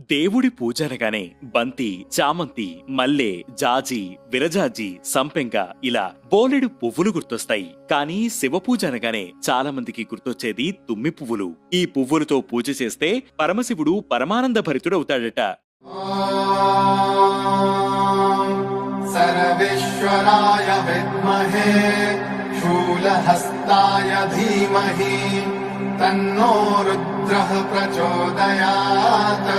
దేవుడి పూజ అనగానే బంతి చామంతి మల్లె జాజి విరజాజి సంపెంగ ఇలా బోలెడు పువ్వులు గుర్తొస్తాయి. కానీ శివ పూజ అనగానే చాలా మందికి గుర్తొచ్చేది తుమ్మి పువ్వులు. ఈ పువ్వులతో పూజ చేస్తే పరమశివుడు పరమానంద భరితుడవుతాడట. సర్వేశ్వరాయ విద్మహే ధీమహి. तन्नो रुद्रः प्रचोदयात्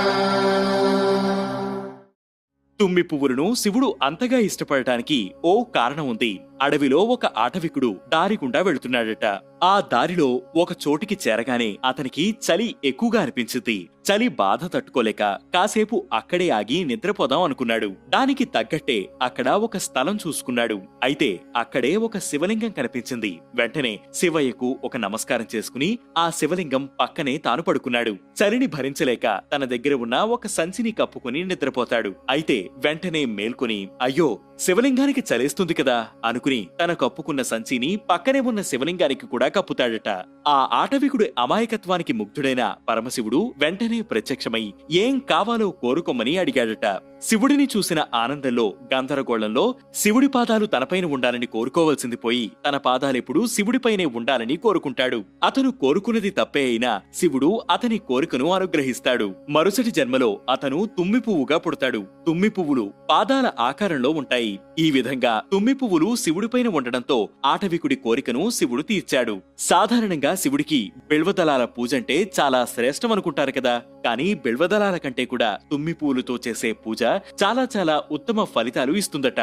తుమ్మి పువ్వులను శివుడు అంతగా ఇష్టపడటానికి ఓ కారణం ఉంది అడవిలో ఒక ఆటవికుడు దారి గుండా వెళుతున్నాడట. ఆ దారిలో ఒక చోటికి చేరగానే అతనికి చలి ఎక్కువగా అనిపించింది. చలి బాధ తట్టుకోలేక కాసేపు అక్కడే ఆగి నిద్రపోదాం అనుకున్నాడు. దానికి తగ్గట్టే అక్కడ ఒక స్థలం చూసుకున్నాడు. అయితే అక్కడే ఒక శివలింగం కనిపించింది. వెంటనే శివయ్యకు ఒక నమస్కారం చేసుకుని ఆ శివలింగం పక్కనే తాను పడుకున్నాడు. చలిని భరించలేక తన దగ్గర ఉన్న ఒక సంచిని కప్పుకుని నిద్రపోతాడు. అయితే వెంటనే మేల్కొని అయ్యో శివలింగానికి చలేస్తుంది కదా అనుకుని తన కప్పుకున్న సంచిని పక్కనే ఉన్న శివలింగానికి కూడా కప్పుతాడట. ఆ ఆటవికుడి అమాయకత్వానికి ముగ్ధుడైన పరమశివుడు వెంటనే ప్రత్యక్షమై ఏం కావాలో కోరుకోమని అడిగాడట. శివుడిని చూసిన ఆనందంలో గందరగోళంలో శివుడి పాదాలు తనపైన ఉండాలని కోరుకోవలసింది పోయి తన పాదాలెప్పుడు శివుడిపైనే ఉండాలని కోరుకుంటాడు. అతను కోరుకున్నది తప్పే అయినా శివుడు అతని కోరికను అనుగ్రహిస్తాడు. మరుసటి జన్మలో అతను తుమ్మి పువ్వుగా పుడతాడు. తుమ్మి పువ్వులు పాదాల ఆకారంలో ఉంటాయి. ఈ విధంగా తుమ్మి పువ్వులు శివుడిపైన ఉండడంతో ఆటవికుడి కోరికను శివుడు తీర్చాడు. సాధారణంగా శివుడికి బిల్వదళాల పూజంటే చాలా శ్రేష్టం అనుకుంటారు కదా. కానీ బిల్వదళాల కంటే కూడా తుమ్మి పువ్వులతో చేసే పూజ చాలా చాలా ఉత్తమ ఫలితాలు ఇస్తుందట.